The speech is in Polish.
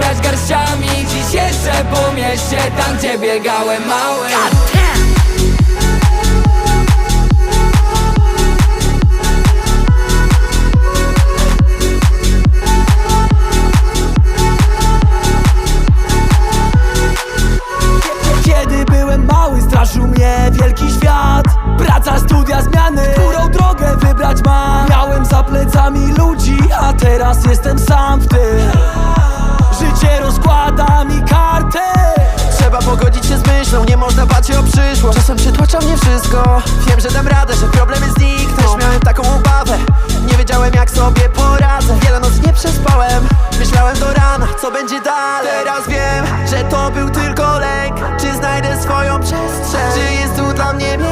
brać garściami. Dziś jeszcze po mieście, tam gdzie biegałem mały. Kiedy byłem mały, straszył mnie wielki świat. Praca, studia, zmiany, którą drogę wybrać mam? Miałem za plecami ludzi, a teraz jestem sam w tym myślą Nie można bać się o przyszłość. Czasem przytłacza mnie wszystko. Wiem, że dam radę, że problemy znikną Też miałem taką obawę Nie wiedziałem jak sobie poradzę. Wiele noc nie przespałem. Myślałem do rana, co będzie dalej. Teraz wiem, że to był